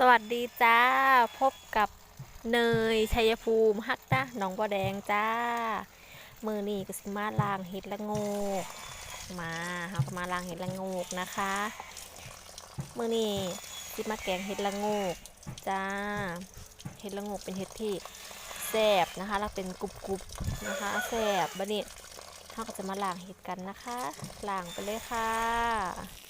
สวัสดีจ้า พบกับเนยชัยภูมิฮักนะหนองบัวแดงจ้า มือนี่ก็สิมาล้างเห็ดละโงก มาเราก็มาล้างเห็ดละโงกนะคะ มือนี่สิมาแกงเห็ดละโงกจ้า เห็ดละโงกเป็นเห็ดที่แซ่บนะคะแล้วเป็นกรุบๆนะคะแซ่บบัดนี้เราก็จะมาล้างเห็ดกันนะคะล้างไปเลยค่ะ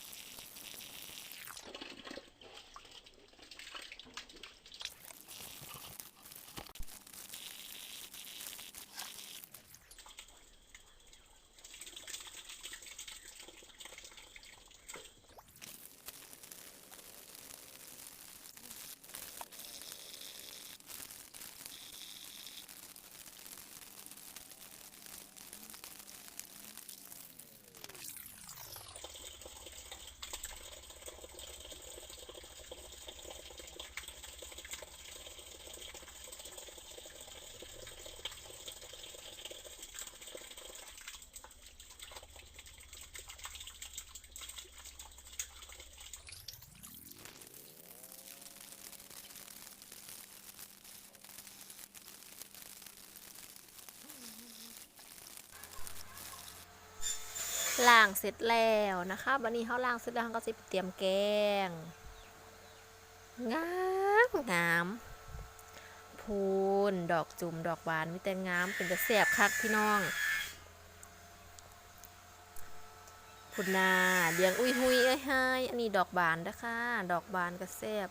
ล้างเสร็จแล้วนะคะวันนี้เขาล้างเสร็จแล้วเขาก็จะเตรียมแกงงามงามพูนดอกจุ่มดอกหวานมีแต่งามเป็นแต่แสบคักพี่น้องพุนนาเลี้ยงอุ้ยหุยเอ้ยไฮอันนี้ดอกบานนะคะดอกบานก็แสบ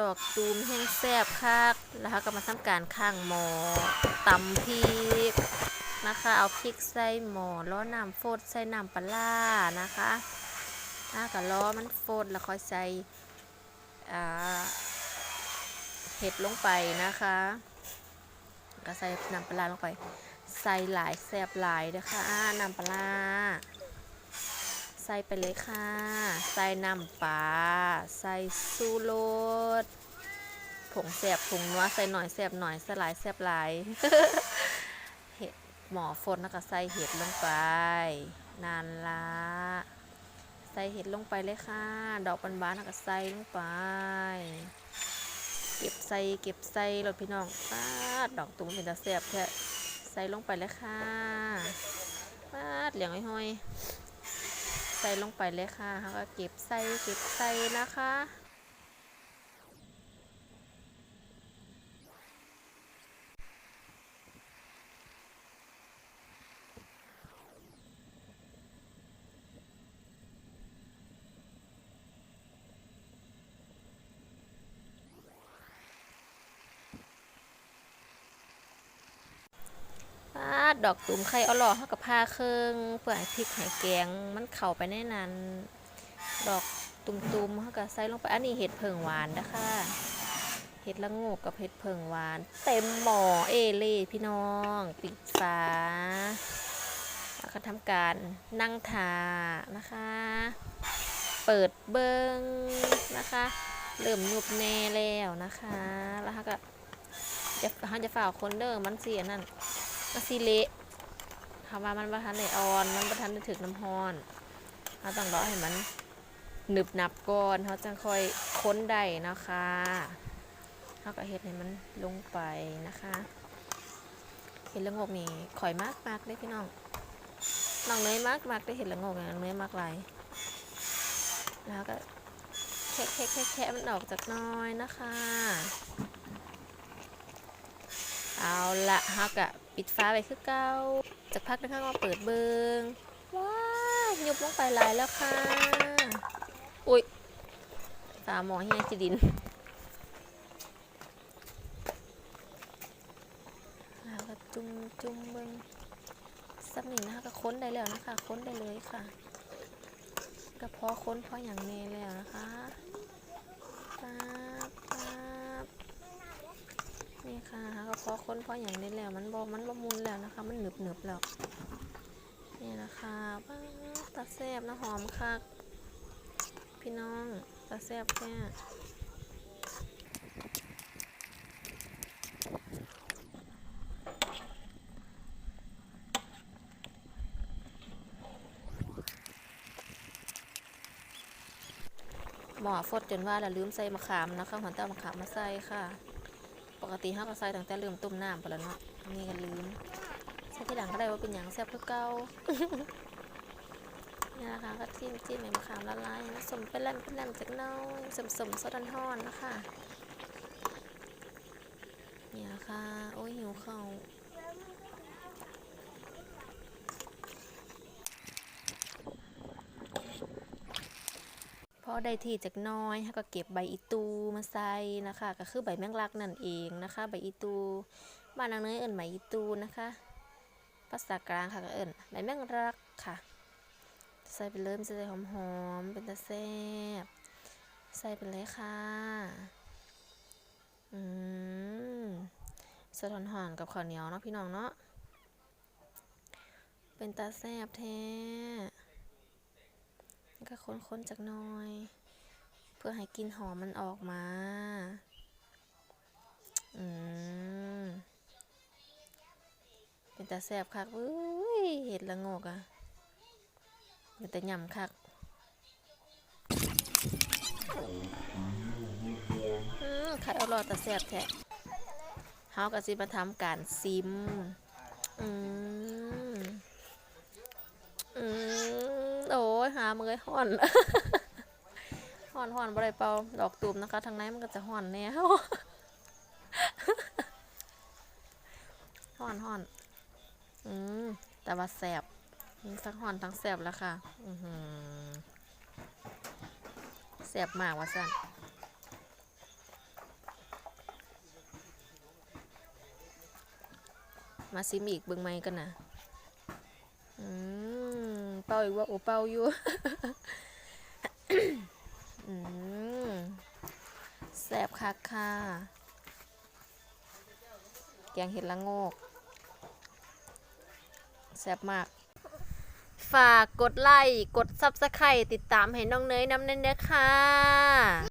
ดอกจูมแห้งแสบคักแล้วก็มาทำการข้างหมอตำพริก นะคะ เอาพริกใส่หม้อล้อน้ำโฟดใส่น้ำปลาร้านะคะถ้ากับล้อมันโฟดแล้วค่อยใส่เห็ดลงไปนะคะ ก็ใส่น้ำปลาร้าลงไป ใส่หลายแซบหลายนะคะน้ำปลาใส่ไปเลยค่ะ ใส่น้ำปลา ใส่ซูโรสผงแสบผงนัวใส่หน่อยแสบหน่อยใส่หลายแสบหลาย หมอฝนแล้วก็ใส่เห็ดลงไป นานละใส่เห็ดลงไปเลยค่ะ ดอกบานๆแล้วก็ใส่ลงไป เก็บใส่เก็บใส่รถพี่น้องปาดดอกตุ้มเป็นตาแซ่บแท้ใส่ลงไปเลยค่ะปาดเหลียงห้อยใส่ลงไปเลยค่ะแล้วก็เก็บใส่เก็บใส่นะคะ ปา ดอกตุ่มไข่เอาหล่อเข้ากับผ้าเครื่องเพื่อให้พริกให้แกงมันเข้าไปในนั้นดอกตุ่มๆเขากับใส่ลงไปอันนี้เห็ดเผิงหวานนะคะเห็ดละงกกับเห็ดเผิงหวาน เต็มหม้อเอเล่พี่น้อง ปิดฝาแล้วก็ทำการนั่งทานะคะ เปิดเบิ้งนะคะ เริ่มยุบแน่แล้วนะคะ แล้วก็จะเขาจะฝ่าคนเด้อมันเสียนั่น ก็สิเละคำว่ามันประทันในออน มันประทันถึกน้ำฮอนเราต้องรอให้มันหนึบหนับก่อนเขาจะค่อยค้นได้นะคะเขาก็เห็ดให้มันลงไปนะคะเห็ดละงกนี่ข่อยมากมากเลยพี่น้องน้องเนยมากมากได้เห็ดละงกอย่างเนยมากไรแล้วก็แคะแคะแคะแคะมันออกจากหน้อยนะคะ ละฮักอะปิดฟ้าไปคือเก่าจากพักนะคะมาเปิดเบิงว้ายุบลงไปหลายแล้วค่ะ อุ้ยตาหมอเฮียจิดินแล้วก็จุ่มจุ่มเบิงสักหนึ่งนะคะก็ค้นได้แล้วนะคะ ค้นได้เลยค่ะ ก็พอค้นพออย่างเนแล้วนะคะป๊าบป๊าบ นี่ค่ะก็พ อค้นพออย่างนี้แล้ว มันบอมันบมุนแล้วนะคะ มันหนึบหนึบแล้วนี่นะคะป้าตาแซบนะหอมคักพี่น้องตาแซบแค่หมอฟดจนว่าแล้วลืมใส่มะขามนะคะหันเต้ามะขามมาใส่ค่ะ ปกติห้าก็ใส่ตั้งแต่เริ่มต้มน้ำไปแล้วเนาะนี่ก็ลืมใส่ที่หลังก็ได้ว่าเป็นหยางแซ่บคือเก่านี่นะคะก็จิ้มจิ้มให้มะขามละลายนะสมเป็นแลมเป็นแลมจากน้อยสมสมซดทอนนะคะเนี่นะคะโอ้ยหิวข้าว อได้ที่จักน้อยก็เก็บใบอีตูมาใส่นะคะ ก็คือใบแมงลักนั่นเองนะคะ ใบอีตูบ้านนางเนยเอิ้นใบอีตูนะคะ ภาษากลางค่ะก็เอิ้นใบแมงลักค่ะ ใส่ไปเลยมันจะได้หอมๆเป็นตะแซ่บใส่ไปเลยค่ะอืมสะท้อนหอนกับข้าวเหนียวเนาะพี่น้องเนาะเป็นตาแซ่บแท้ ก็ค้นๆจากหน้อย เพื่อให้กลินหอมมันออกมา อืม เป็นตาแซบคักเว้ยเห็ดละโงกอะมันแต่ยำคักอืมไข่เอารอดแต่แซบแท้เฮาก็สิมาทำการซิม อืม อืม โอ้ยหามือห่อนห่อนห่อนบ่ได้เป่าดอกตูมนะคะทางในมันก็จะห่อนแน่ห่อนห่อนอืมแต่ว่าแซ่บทั้งห่อนทั้งแสบแล้วค่ะ อือหือแสบมากว่าสั่นมาซิมอีกเบิ่งไม่กันนะอืม เป่าอีกว่าโอ้เป่าอยู่แสบคักค่ะ แกงเห็ดละโงกแสบมาก ฝากกดไลค์ กดซับสไครต์ติดตามให้น้องเนยน้ำเน้นๆค่ะ